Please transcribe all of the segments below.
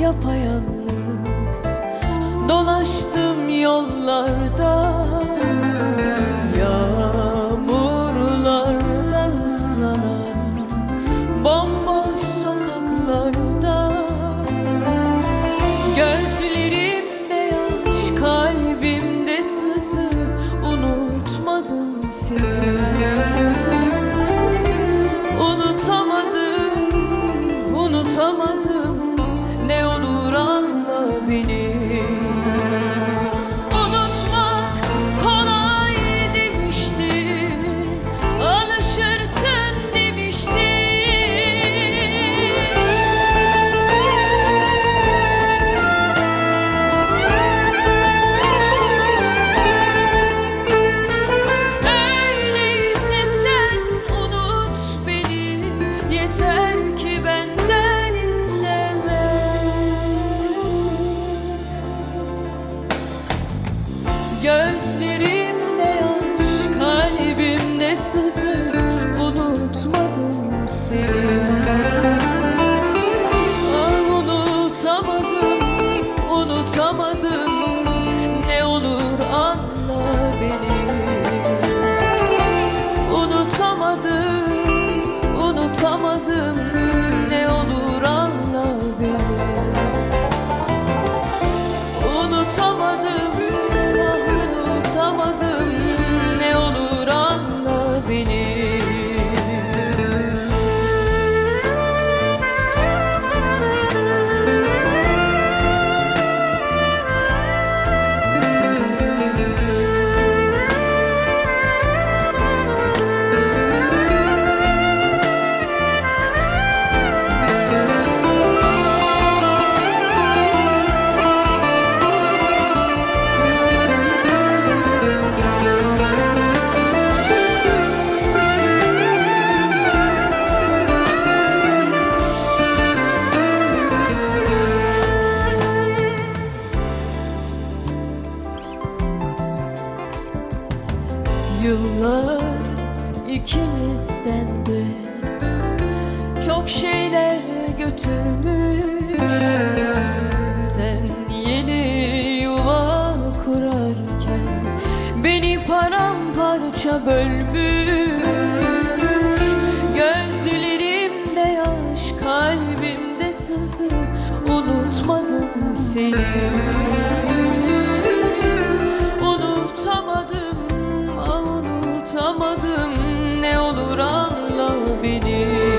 yapayalnız. Dolaştım yollarda Yağmurlarda ıslanan Bomboş sokaklarda. Gözlerimde yaş Kalbimde sızı Unutmadım seni beni Yıllar ikimizden de çok şeyler götürmüş. Sen yeni yuva kurarken beni paramparça bölmüş. Gözlerimde yaş kalbimde sızı Anla beni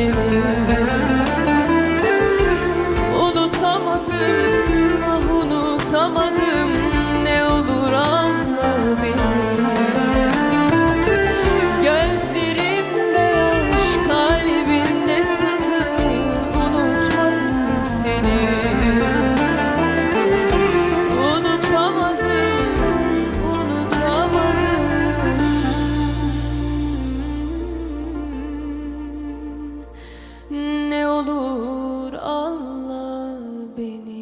seni Unutamadım, ah unutamadım beni